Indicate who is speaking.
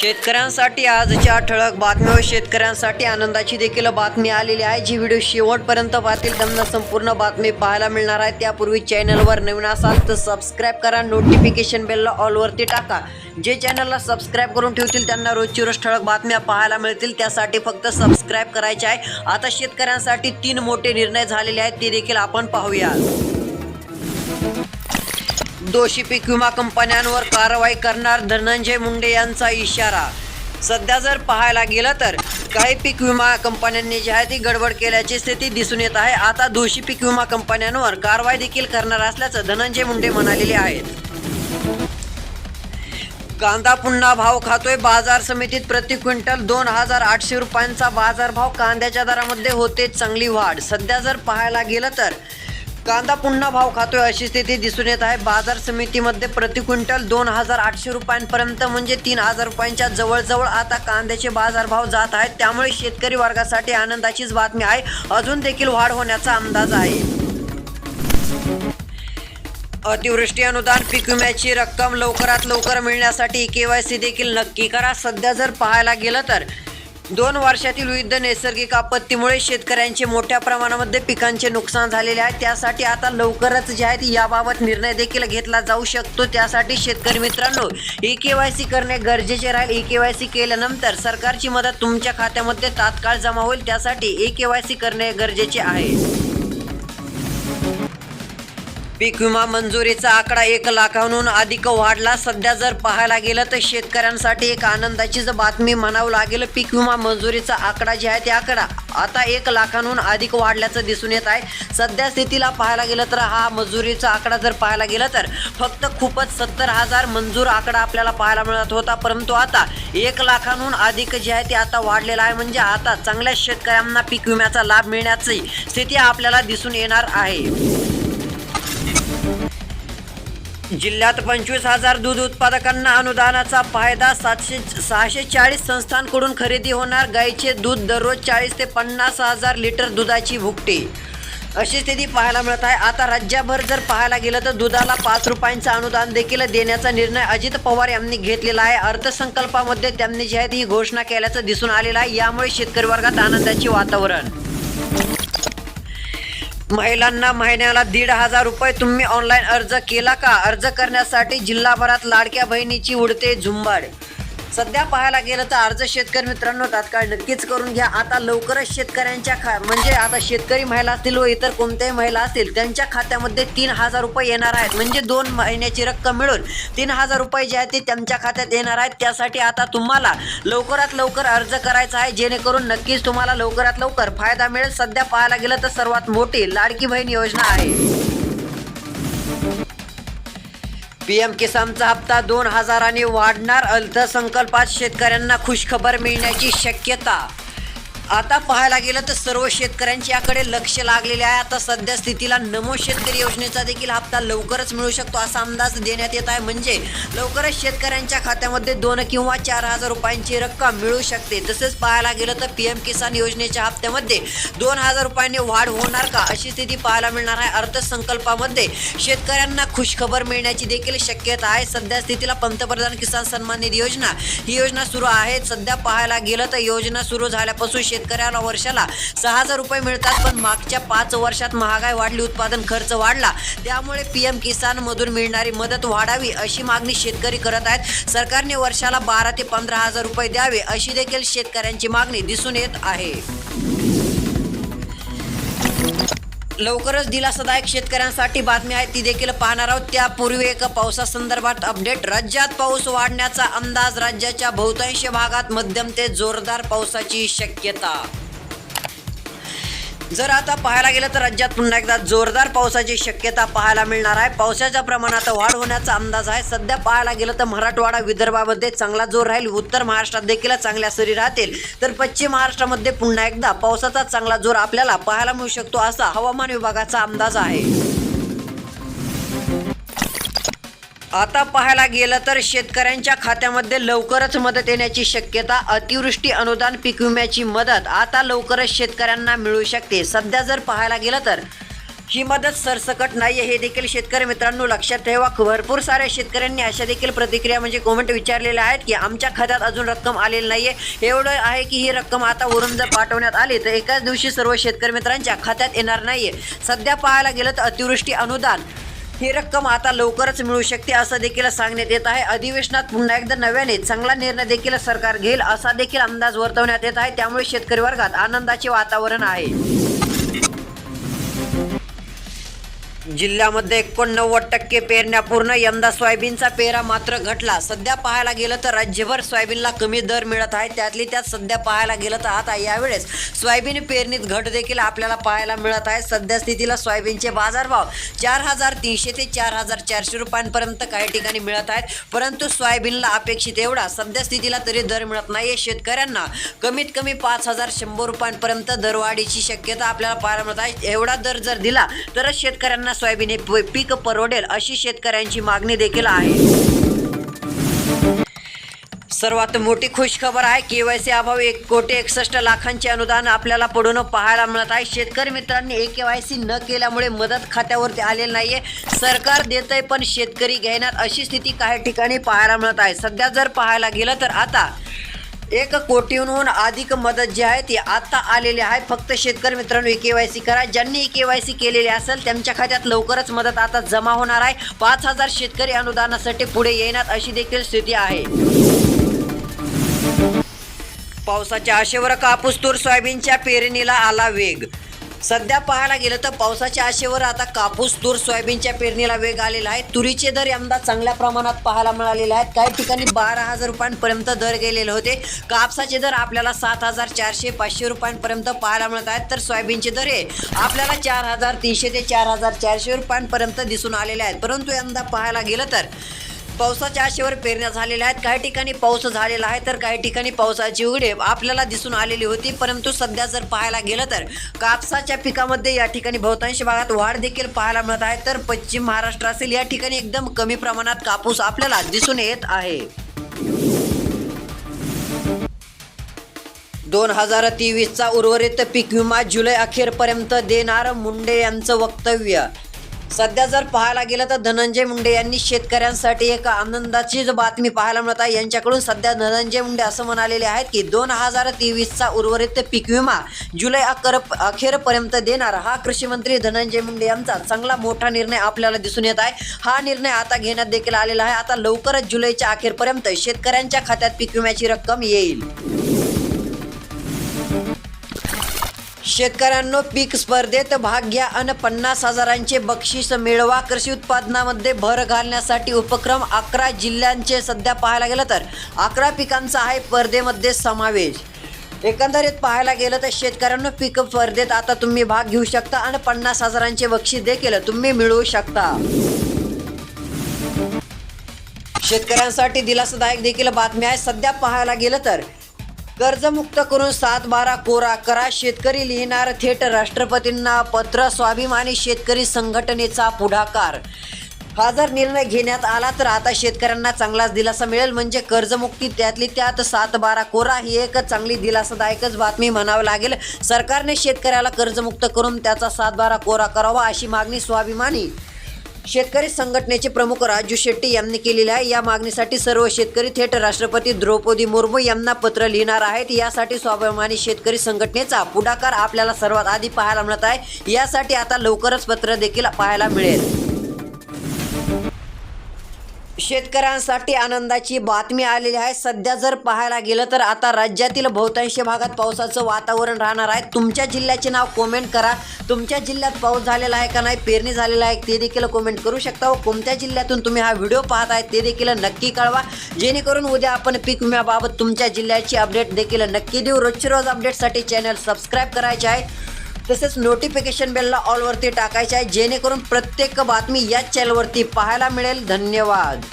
Speaker 1: शेतकऱ्यांसाठी आजच्या ठळक बातम्या शेतकऱ्यांसाठी आनंदाची देखील बातमी आलेली आहे. जी व्हिडिओ शेवटपर्यंत पाहतील त्यांना संपूर्ण बातमी पाहायला मिळणार आहे. त्यापूर्वी चॅनलवर नवीन असाल तर सबस्क्राईब करा नोटिफिकेशन बेलला ऑलवरती टाका. जे चॅनलला सबस्क्राईब करून ठेवतील त्यांना रोजची रोज ठळक बातम्या पाहायला मिळतील. त्यासाठी फक्त सबस्क्राईब करायचे आहे. आता शेतकऱ्यांसाठी तीन मोठे निर्णय झालेले आहेत. ते देखील आपण पाहूया दोषी पीक विमा कंपन्यांवर कारवाई करणार धनंजय मुंडे यांचा इशारा. सध्या जर पाहायला गेलं तर काही पीक विमा कंपन्यांनी जी आहे ती गडबड केल्याची स्थिती दिसून येत आहे. आता दोषी पीक विमा कंपन्यांवर कारवाई देखील करणार असल्याचं धनंजय मुंडे म्हणालेले आहेत. कांदा पुन्हा भाव खातोय. बाजार समितीत प्रति क्विंटल दोन हजार आठशे रुपयांचा बाजारभाव कांद्याच्या दरामध्ये होते. चांगली वाढ. सध्या जर पाहायला गेलं तर कांदा पुन्हा भाव खातोय अशी स्थिती दिसून येत आहे. बाजार समितीमध्ये प्रति क्विंटल दोन हजार आठशे रुपयांपर्यंत म्हणजे तीन हजार रुपयांच्या जवळजवळ आता कांद्याचे बाजारभाव जात आहेत. त्यामुळे शेतकरी वर्गासाठी आनंदाचीच बातमी आहे. अजून देखील वाढ होण्याचा अंदाज आहे. अतिवृष्टी अनुदान पीक विम्याची रक्कम लवकरात लवकर मिळण्यासाठी केवायसी देखील नक्की करा. सध्या जर पाहायला गेलं तर दोन वर्षातील विविध नैसर्गिक आपत्तीमुळे शेतकऱ्यांचे मोठ्या प्रमाणामध्ये पिकांचे नुकसान झालेले आहे. त्यासाठी आता लवकरच जे आहेत याबाबत निर्णय देखील घेतला जाऊ शकतो. त्यासाठी शेतकरी मित्रांनो ई के वाय सी करणे गरजेचे राहील. ई के वाय सी केल्यानंतर सरकारची मदत तुमच्या खात्यामध्ये तात्काळ जमा होईल. त्यासाठी ई के वाय सी करणे गरजेचे आहे. पीक विमा मंजुरीचा आकडा एक लाखाहून अधिक वाढला. सध्या जर पाहायला गेलं तर शेतकऱ्यांसाठी एक आनंदाचीच बातमी म्हणावं लागेल. पीक विमा मंजुरीचा आकडा जे आहे ते आकडा. आता एक लाखांहून अधिक वाढल्याचं दिसून येत आहे. सध्या स्थितीला पाहायला गेलं तर हा मंजुरीचा आकडा जर पाहायला गेला तर फक्त खूपच सत्तर हजार मंजूर आकडा आपल्याला पाहायला मिळत होता. परंतु आता एक लाखांहून अधिक जे आहे ते आता वाढलेला आहे. म्हणजे आता चांगल्या शेतकऱ्यांना पीक विम्याचा लाभ मिळण्याची स्थिती आपल्याला दिसून येणार आहे. जिल्ह्यात पंचवीस हजार दूध उत्पादकांना अनुदानाचा फायदा सातशे सहाशे चाळीस संस्थांकडून खरेदी होणार. गाईचे दूध दररोज चाळीस ते पन्नास हजार लिटर दुधाची भुकटी. अशी स्थिती पाहायला मिळत आहे. आता राज्यभर जर पाहायला गेलं तर दुधाला पाच रुपयांचं अनुदान देखील देण्याचा निर्णय अजित पवार यांनी घेतलेला आहे. अर्थसंकल्पामध्ये त्यांनी जी आहे ती घोषणा केल्याचं दिसून आलेलं आहे. यामुळे शेतकरी वर्गात आनंदाचे वातावरण. महिलांना महिन्याला दीड हजार रुपये तुम्ही ऑनलाईन अर्ज केला का? अर्ज करण्यासाठी जिल्हाभरात लाडक्या बहिणीची उडते झुंबाड. सध्या पाहायला गेलं तर अर्ज शेतकरी मित्रांनो तात्काळ नक्कीच करून घ्या. आता लवकरच शेतकऱ्यांच्या खा म्हणजे आता शेतकरी महिला असतील व इतर कोणत्याही महिला असतील त्यांच्या खात्यामध्ये तीन हजार रुपये येणार आहेत. म्हणजे दोन महिन्याची रक्कम मिळून तीन हजार रुपये जे आहेत ते त्यांच्या खात्यात येणार आहेत. त्यासाठी आता तुम्हाला लवकरात लवकर अर्ज करायचा आहे. जेणेकरून नक्कीच तुम्हाला लवकरात लवकर फायदा मिळेल. सध्या पाहायला गेलं तर सर्वात मोठी लाडकी बहीण योजना आहे. पीएम किसानचा हप्ता दोन हजारांनी वाढणार अर्थसंकल्पात शेतकऱ्यांना खुशखबर मिळण्याची शक्यता आता पाहायला गेलं तर सर्व शेतकऱ्यांच्या याकडे लक्ष लागलेले आहे. आता सध्या स्थितीला नमो शेतकरी योजनेचा देखील हप्ता लवकरच मिळू शकतो असा अंदाज देण्यात येत आहे. म्हणजे लवकरच शेतकऱ्यांच्या खात्यामध्ये दोन किंवा चार हजार रुपयांची रक्कम मिळू शकते. तसेच पाहायला गेलं तर पीएम किसान योजनेच्या हप्त्यामध्ये दोन हजार रुपयांनी वाढ होणार का अशी स्थिती पाहायला मिळणार आहे. अर्थसंकल्पामध्ये शेतकऱ्यांना खुशखबर मिळण्याची देखील शक्यता आहे. सध्या स्थितीला पंतप्रधान किसान सन्मान निधी योजना ही योजना सुरू आहे. सध्या पाहायला गेलं तर योजना सुरू झाल्यापासून शेतकऱ्याला वर्षाला सहा हजार रुपये मिळतात पण मागच्या पाच वर्षात महागाई वाढली उत्पादन खर्च वाढला. त्यामुळे पीएम किसान मधून मिळणारी मदत वाढावी अशी मागणी शेतकरी करत आहेत. सरकारने वर्षाला बारा ते पंधरा हजार रुपये द्यावे अशी देखील शेतकऱ्यांची मागणी दिसून येत आहे. लवकरच दिलासादायक शेतकऱ्यांसाठी बातमी आहे. ती देखील पाहणार आहोत. त्यापूर्वी एक पावसासंदर्भात अपडेट. राज्यात पाऊस वाढण्याचा अंदाज राज्याच्या बहुतांश भागात मध्यम ते जोरदार पावसाची शक्यता. जर आता पाहायला गेलं तर राज्यात पुन्हा एकदा जोरदार पावसाची शक्यता पाहायला मिळणार आहे. पावसाच्या प्रमाणात वाढ होण्याचा अंदाज आहे. सध्या पाहायला गेलं तर मराठवाडा विदर्भामध्ये चांगला जोर राहील. उत्तर महाराष्ट्रात देखील चांगल्या सरी राहतील. तर पश्चिम महाराष्ट्रामध्ये पुन्हा एकदा पावसाचा चांगला जोर आपल्याला पाहायला मिळू शकतो असा हवामान विभागाचा अंदाज आहे. आता पाहायला गेलं तर शेतकऱ्यांच्या खात्यामध्ये लवकरच मदत येण्याची शक्यता अतिवृष्टी अनुदान पीक विम्याची मदत आता लवकरच शेतकऱ्यांना मिळू शकते. सध्या जर पाहायला गेलं तर ही मदत सरसकट नाही आहे हे देखील शेतकरी मित्रांनो लक्षात ठेवा. भरपूर साऱ्या शेतकऱ्यांनी अशा देखील प्रतिक्रिया म्हणजे कॉमेंट विचारलेल्या आहेत की आमच्या खात्यात अजून रक्कम आलेली नाही आहे एवढं आहे की ही रक्कम आता वरून जर पाठवण्यात आली तर एकाच दिवशी सर्व शेतकरी मित्रांच्या खात्यात येणार नाही आहे सध्या पाहायला गेलं तर अतिवृष्टी अनुदान ही रक्कम आता लवकरच मिळू शकते असं देखील सांगण्यात येत आहे. अधिवेशनात पुन्हा एकदा नव्याने चांगला निर्णय देखील सरकार घेईल असा देखील अंदाज वर्तवण्यात येत आहे. त्यामुळे शेतकरी वर्गात आनंदाचे वातावरण आहे. जिल्ह्यामध्ये एकोणनव्वद टक्के पेरण्या पूर्ण यंदा सोयाबीनचा पेरा मात्र घटला. सध्या पाहायला गेलं तर राज्यभर सोयाबीनला कमी दर मिळत आहे. त्यातली त्यात सध्या पाहायला गेलं तर आता यावेळेस सोयाबीन पेरणीत घट देखील आपल्याला पाहायला मिळत आहे. सध्या स्थितीला सोयाबीनचे बाजारभाव चार हजार तीनशे ते चार हजार चारशे रुपयांपर्यंत काही ठिकाणी मिळत आहेत. परंतु सोयाबीनला अपेक्षित एवढा सध्या स्थितीला तरी दर मिळत नाही शेतकऱ्यांना कमीत कमी पाच हजार शंभर रुपयांपर्यंत दरवाढीची शक्यता आपल्याला पाहायला मिळत आहे. एवढा दर जर दिला तरच शेतकऱ्यांना सोयाबीन हे पीक परवडेल अशी शेतकऱ्यांची मागणी देखील आहे. सर्वात मोठी खुशखबर आहे के वाय सी अभावी एक कोटी एकसष्ट लाखांचे अनुदान आपल्याला पडून पाहायला मिळत आहे. शेतकरी मित्रांनी ए के वाय सी न केल्यामुळे मदत खात्यावरती आलेली आहे सरकार देत आहे पण शेतकरी घेण्यात अशी स्थिती काही ठिकाणी पाहायला मिळत आहे. सध्या जर पाहायला गेलं तर आता एक कोटीहून अधिक मदत जी आहे ती आत्ता आलेली आहे. फक्त शेतकरी मित्रांनो ई के वाय सी करा. ज्यांनी ई के वाय सी केलेली असेल त्यांच्या खात्यात लवकरच मदत आता जमा होणार आहे. पाच हजार शेतकरी अनुदानासाठी पुढे येणार अशी देखील स्थिती आहे. पावसाच्या आशेवर कापूस तूर सोयाबीनच्या पेरणीला आला वेग. सध्या पाहायला गेलं तर पावसाच्या आशेवर आता कापूस तूर सोयाबीनच्या पेरणीला वेग आलेला आहे. तुरीचे दर यंदा चांगल्या प्रमाणात पाहायला मिळालेले आहेत. काही ठिकाणी बारा हजार रुपयांपर्यंत दर गेलेले होते. कापसाचे दर आपल्याला सात हजार चारशे पाचशे रुपयांपर्यंत पाहायला मिळत आहेत. तर सोयाबीनचे दर हे आपल्याला चार हजार तीनशे ते चार हजार चारशे रुपयांपर्यंत दिसून आलेले आहेत. परंतु यंदा पाहायला गेलं तर पावसाच्या आशेवर पेरण्या झालेल्या आहेत. काही ठिकाणी पाऊस झालेला आहे तर काही ठिकाणी पावसाची उघडे आपल्याला दिसून आलेली होती. परंतु सध्या जर पाहायला गेलं तर कापसाच्या पिकामध्ये या ठिकाणी बहुतांश भागात वाढ देखील पाहायला मिळत आहे. तर पश्चिम महाराष्ट्र असेल या ठिकाणी एकदम कमी प्रमाणात कापूस आपल्याला दिसून येत आहे. दोन हजार तेवीसचा उर्वरित पीक विमा जुलै अखेरपर्यंत देणार मुंडे यांचं वक्तव्य. सध्या जर पाहायला गेलं तर धनंजय मुंडे यांनी शेतकऱ्यांसाठी एक आनंदाची जो बातमी पाहायला मिळत आहे. यांच्याकडून सध्या धनंजय मुंडे असं म्हणालेले आहेत की दोन हजार तेवीसचा उर्वरित पीक विमा जुलै अखेर अखेरपर्यंत देणार. हा कृषी मंत्री धनंजय मुंडे यांचा चांगला मोठा निर्णय आपल्याला दिसून येत आहे. हा निर्णय आता घेण्यात देखील आलेला आहे. आता लवकरच जुलैच्या अखेरपर्यंत शेतकऱ्यांच्या खात्यात पीक विम्याची रक्कम येईल. शेतकऱ्यांनो पीक स्पर्धेत भाग घ्या आणि पन्नास हजारांचे बक्षीस मिळवा. कृषी उत्पादनामध्ये भर घालण्यासाठी उपक्रम अकरा जिल्ह्यांचे सध्या पाहायला गेलं तर अकरा पिकांचा आहे स्पर्धेमध्ये समावेश. एकंदरीत पाहायला गेलं तर शेतकऱ्यांना पीक स्पर्धेत आता तुम्ही भाग घेऊ शकता आणि पन्नास हजारांचे बक्षीस देखील तुम्ही मिळवू शकता. शेतकऱ्यांसाठी दिलासादायक देखील बातमी आहे. सध्या पाहायला गेलं तर कर्जमुक्त करून सात बारा कोरा करा. शेतकरी लिहिणार थेट राष्ट्रपतींना पत्र. स्वाभिमानी शेतकरी संघटनेचा पुढाकार. हा जर निर्णय घेण्यात आला तर आता शेतकऱ्यांना चांगलाच दिलासा मिळेल. म्हणजे कर्जमुक्ती त्यातली त्यात सात बारा कोरा ही एक चांगली दिलासादायकच बातमी म्हणावं लागेल. सरकारने शेतकऱ्याला कर्जमुक्त करून त्याचा सात बारा कोरा करावा अशी मागणी स्वाभिमानी शेतकरी संघटनेचे प्रमुख राजू शेट्टी यांनी केलेल्या आहे या मागणीसाठी सर्व शेतकरी थेट राष्ट्रपती द्रौपदी मुर्मू यांना पत्र लिहिणार आहेत. यासाठी स्वाभिमानी शेतकरी संघटनेचा पुढाकार आपल्याला सर्वात आधी पाहायला मिळत आहे. यासाठी आता लवकरच पत्र देखील पाहायला मिळेल. शेतकऱ्यांसाठी आनंदाची बातमी आलेली आहे. सध्या जर पाहायला गेलं तर आता राज्यातील बहुतांश भागात पावसाचं वातावरण राहणार आहे. तुमच्या जिल्ह्याचे नाव कमेंट करा. तुमच्या जिल्ह्यात पाऊस झालेला आहे का नाही पेरणी झालेला आहे ते देखील कमेंट करू शकता व कोणत्या जिल्ह्यातून तुम्ही हा व्हिडिओ पाहत आहे ते देखील नक्की कळवा. जेणेकरून उद्या आपण पीक विम्याबाबत तुमच्या जिल्ह्याची अपडेट देखील नक्की देऊ. रोजची रोज अपडेटसाठी चॅनल सबस्क्राईब करायचे आहे. तसेच नोटिफिकेशन बेलला ऑलवरती टाकायचे आहे. जेणेकरून प्रत्येक बातमी याच चॅनलवरती पाहायला मिळेल. धन्यवाद.